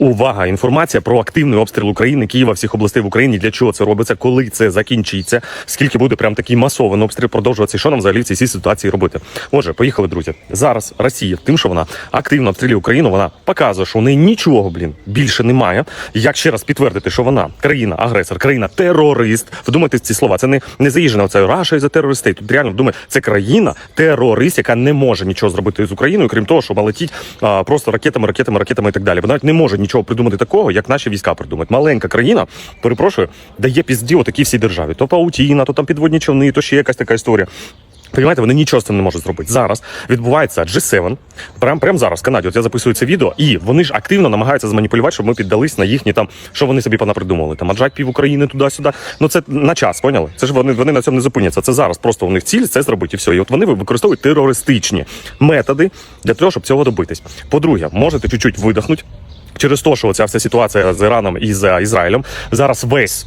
Увага! Інформація про активний обстріл України, Києва, всіх областей в Україні. Для чого це робиться? Коли це закінчиться? Скільки буде прям такий масований обстріл продовжуватися? Що нам взагалі в цій ситуації робити? Отже, поїхали, друзі. Зараз Росія, тим, що вона активно обстрілює Україну, вона показує, що у неї нічого, блін, більше немає. Як ще раз підтвердити, що вона країна-агресор, країна-терорист. Вдумайтесь ці слова. Це не, не заїжджена оця Раша і за терористи. Тут реально вдумай, це країна терорист, яка не може нічого зробити з Україною, крім того, що летіть а, просто ракетами, ракетами, ракетами і так далі. Вона навіть не може нічого придумати такого, як наші війська придумають. Маленька країна, перепрошую, дає пізді отакій всій державі. То паутіна, то там підводні човни, то ще якась така історія. Понімаєте, вони нічого з цим не можуть зробити. Зараз відбувається G7, прямо прям зараз в Канаді. От я записую це відео, і вони ж активно намагаються зманіпулювати, щоб ми піддались на їхні там, що вони собі понапридумали. Там аджать пів України туди-сюди. Ну це на час, поняли? Це ж вони, вони на цьому не зупиняться. Це зараз просто у них ціль це зробити і все. І от вони використовують терористичні методи для того, щоб цього добитись. По-друге, можете чуть-чуть видихнути. Через те, що ця вся ситуація з Іраном і з Ізраїлем. Зараз весь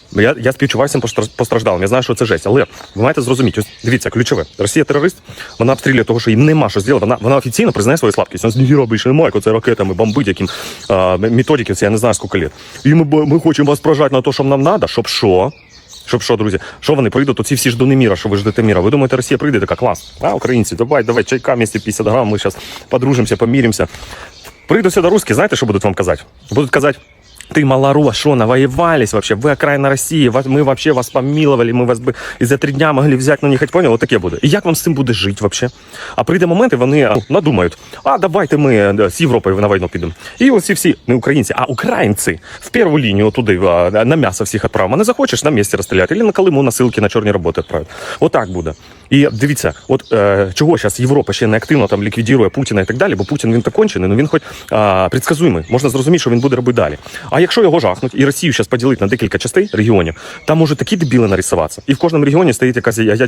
Я, я співчуваю постраждалим. Я знаю, що це жесть. Але ви маєте зрозуміти, ось дивіться, ключове. Росія терорист, вона обстрілює того, що їм нема що зробити. Вона, вона офіційно признає свою слабкість. Вона ніхіра більше немає, це ракетами бомбить, яким а, методики, це я не знаю скільки літ. І ми, ми хочемо вас прожати на те, що нам треба, щоб що? Щоб що, друзі, що вони прийдуть? Оці всі ждуни міра, що ви ждете міра. Ви думаєте, Росія прийде така клас? А, українці, давай, давай, чайка вместе 50 грам, ми зараз подружимося, поміримося. Прийдуть сюди русські, знаєте, що будуть вам казати? Будуть казати, ты малорос, что, навоевались вообще, вы окраина России, вас- мы вообще вас помиловали, мы вас би і за три дня могли взяти, ну не хоть понял, таке буде. І як вам з цим буде жити вообще? А прийде момент, і вони а, надумають, а давайте ми е, з Європою на війну підемо. І оці всі, не українці, а українці в першу лінію туди, а, на м'ясо всіх відправимо. А не захочеш, на місці розстріляти, або на Калиму на ссылки на чорні роботи відправити. Отак буде. І дивіться, от е, чого зараз Європа ще не активно там ліквідує Путіна і так далі, бо Путін він так кончений, ну він хоч е, предсказуємий. Можна зрозуміти, що він буде робити далі. А якщо його жахнуть і Росію зараз поділити на декілька частей регіонів, там можуть такі дебіли нарисуватися. І в кожному регіоні стоїть якась ядерна